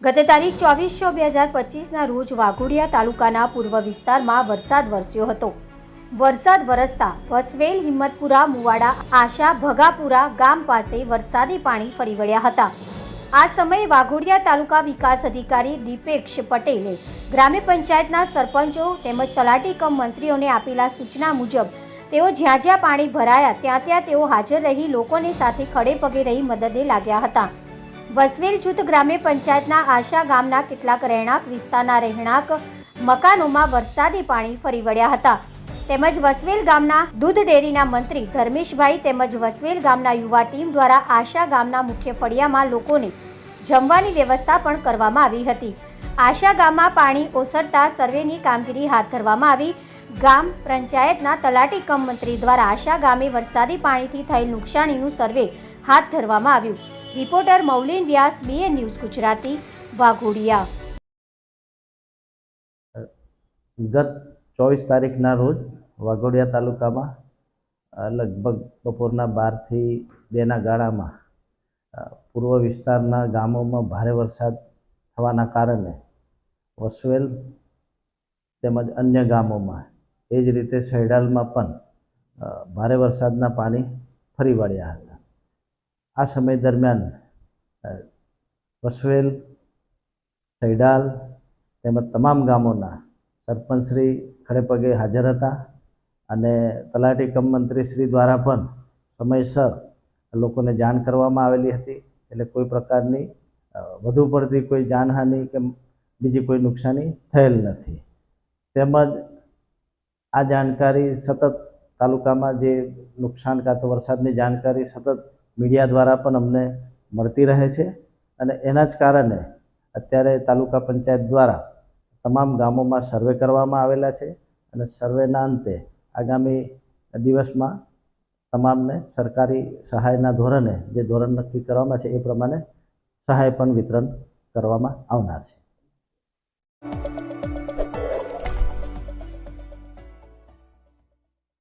ગત તારીખ ચોવીસ છ બે હજાર પચીસના રોજ વાઘોડિયા તાલુકાના પૂર્વ વિસ્તારમાં વરસાદ વરસ્યો હતો. વરસાદ વરસતા વસવેલ, હિંમતપુરા, મુવાડા, આશા, ભગાપુરા ગામ પાસે વરસાદી પાણી ફરી વળ્યા હતા. આ સમયે વાઘોડિયા તાલુકા વિકાસ અધિકારી દીપેક્ષ પટેલે ગ્રામ્ય પંચાયતના સરપંચો તેમજ તલાટી કમ મંત્રીઓને આપેલા સૂચના મુજબ તેઓ જ્યાં જ્યાં પાણી ભરાયા ત્યાં ત્યાં તેઓ હાજર રહી લોકોની સાથે ખડે પગે રહી મદદે લાગ્યા હતા. વસવેલ જૂથ ગ્રામ્ય પંચાયતના આશા ગામના કેટલાક રહેણાંક વિસ્તારના રહેણાંક મકાનોમાં વરસાદી પાણી ફરી વળ્યા હતા. તેમજ વસવેલ ગામના દૂધ ડેરીના મંત્રી ધર્મેશભાઈ તેમજ વસવેલ ગામના યુવા ટીમ દ્વારા આશા ગામના મુખ્ય ફળિયામાં લોકોને જમવાની વ્યવસ્થા પણ કરવામાં આવી હતી. આશા ગામમાં પાણી ઓસરતા સર્વેની કામગીરી હાથ ધરવામાં આવી. ગામ પંચાયતના તલાટી કમ મંત્રી દ્વારા આશા ગામે વરસાદી પાણીથી થયેલ નુકસાનીનું સર્વે હાથ ધરવામાં આવ્યું. Reporter Maulin Vyas BA news Gujarati, Vaghodiya. ગત ચોવીસ તારીખના રોજ વાઘોડિયા તાલુકામાં લગભગ બપોરના બારથી બેના ગાળામાં પૂર્વ વિસ્તારના ગામોમાં ભારે વરસાદ થવાના કારણે વસવેલ તેમજ અન્ય ગામોમાં એ જ રીતે સૈડાલમાં પણ ભારે વરસાદના પાણી ફરી વળ્યા હતા. આ સમય દરમિયાન વસવેલ, સૈડાલ તેમજ તમામ ગામોના સરપંચશ્રી ખડેપગે હાજર હતા અને તલાટી કમ મંત્રીશ્રી દ્વારા પણ સમયસર લોકોને જાણ કરવામાં આવેલી હતી. એટલે કોઈ પ્રકારની વધુ પડતી કોઈ જાનહાનિ કે બીજી કોઈ નુકસાની થયેલ નથી. તેમજ આ જાણકારી સતત તાલુકામાં જે નુકસાન કાં તો વરસાદની જાણકારી સતત મીડિયા દ્વારા પણ અમને મળતી રહે છે અને એના જ કારણે અત્યારે તાલુકા પંચાયત દ્વારા તમામ ગામોમાં સર્વે કરવામાં આવેલા છે અને સર્વેના અંતે આગામી દિવસમાં તમામને સરકારી સહાયના ધોરણે જે ધોરણ નક્કી કરવામાં છે એ પ્રમાણે સહાય પણ વિતરણ કરવામાં આવનાર છે.